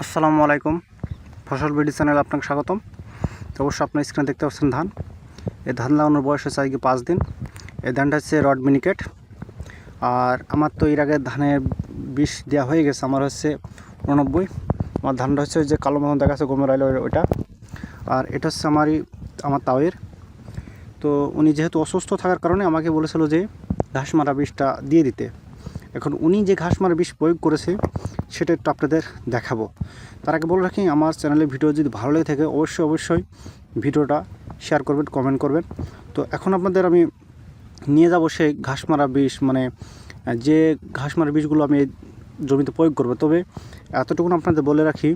আসসালামু আলাইকুম। ফসল বিডি চ্যানেল আপনাকে স্বাগতম। তো অবশ্যই আপনার স্ক্রিনে দেখতে পাচ্ছেন ধান। এই ধান লাগানোর বয়স হচ্ছে আজকে পাঁচ দিন। এই ধানটা হচ্ছে রড মিনিকেট। আর আমার তো এর আগে ধানের বিষ দেওয়া হয়ে গেছে, আমার হচ্ছে উননব্বই। আমার ধানটা হচ্ছে যে কালো মতন দেখা গোমের আইল ওইটা। আর এটা হচ্ছে আমারই, আমার তাওয়ের। তো উনি যেহেতু অসুস্থ থাকার কারণে আমাকে বলেছিল যে ঘাস মারা বিষটা দিয়ে দিতে। এখন উনি যে ঘাস মারা বিষ প্রয়োগ করেছে সেটা একটু আপনাদের দেখাবো। তার আগে বলে রাখি, আমার চ্যানেলের ভিডিও যদি ভালো লেগে থাকে, অবশ্যই অবশ্যই ভিডিওটা শেয়ার করবেন, কমেন্ট করবেন। তো এখন আপনাদের আমি নিয়ে যাব সেই ঘাস মারা বিষ মানে যে ঘাস মারা বিষগুলো আমি জমিতে প্রয়োগ করব। তবে এতটুকু আপনাদের বলে রাখি,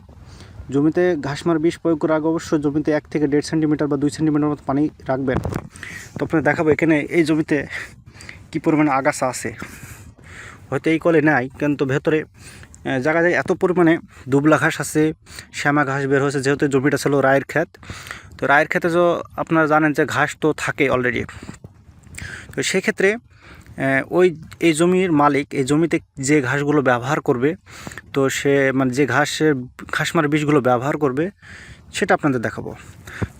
জমিতে ঘাস মারা বিষ প্রয়োগ করার আগে অবশ্যই জমিতে এক থেকে দেড় সেন্টিমিটার বা দুই সেন্টিমিটার মতো পানি রাখবেন। তো আপনারা দেখাবো এখানে এই জমিতে কী পরিমাণে আগাছা আছে। হয়তো এই কলে নাই, কিন্তু ভেতরে আহ, জায়গা যায় এত পরিমাণে দুবলা ঘাস আছে শ্যামা ঘাস বের হয়েছে যেহেতু জমিটা ছিল রায়ের ক্ষেত। তো রায়ের ক্ষেতে তো আপনারা জানেন যে ঘাস তো থাকে অলরেডি তো সেক্ষেত্রে ওই এই জমির মালিক এই জমিতে যে ঘাসগুলো ব্যবহার করবে তো সে মানে যে ঘাসের ঘাস মারা বীজগুলো ব্যবহার করবে সেটা আপনাদের দেখাবো।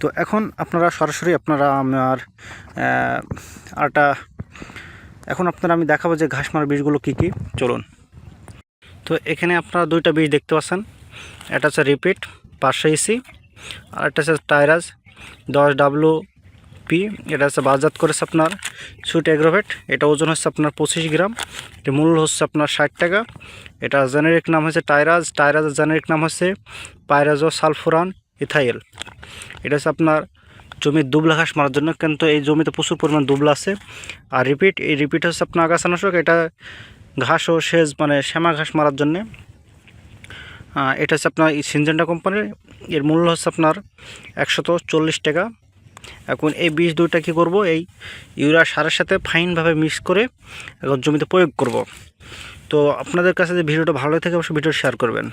তো এখন আপনারা সরাসরি আপনারা আমার আরটা এখন আপনারা আমি দেখাবো যে ঘাস মারা বীজগুলো কী কী। চলুন। তো এখানে আপনারা দুইটা বীজ দেখতে পাচ্ছেন। এটা হচ্ছে রিপিট, পাঁচশো ইসি, আর একটা হচ্ছে টাইরাজ, দশ ডাব্লু পি, এটা হচ্ছে বাজাত করেছে আপনার সুইট এগ্রোভেট এটা ওজন হচ্ছে আপনার পঁচিশ গ্রাম এটা মূল্য হচ্ছে আপনার ষাট টাকা। এটা জেনেরিক নাম হচ্ছে টাইরাজ, টাইরাজের জেনেরিক নাম হচ্ছে পাইরাজো সালফুরান ইথাইল। এটা হচ্ছে আপনার জমির দুবলা ঘাস মারার জন্য, কিন্তু এই জমিতে প্রচুর পরিমাণ দুবলা আছে। আর রিপিট, এই রিপিট হচ্ছে আপনার আগাছানাশক এটা ঘাস ও সেচ মানে শ্যামা ঘাস মারার জন্যে। এটা হচ্ছে আপনার সিনজেন্ডা কোম্পানির। এর মূল্য হচ্ছে আপনার একশত চল্লিশ টাকা। এখন এই বীজ দুইটা কী করব? এই ইউরিয়া সারের সাথে ফাইনভাবে মিক্স করে এখন জমিতে প্রয়োগ করব। তো আপনাদের কাছে যে ভিডিওটা ভালো লাগে থাকে, অবশ্যই ভিডিও শেয়ার করবেন।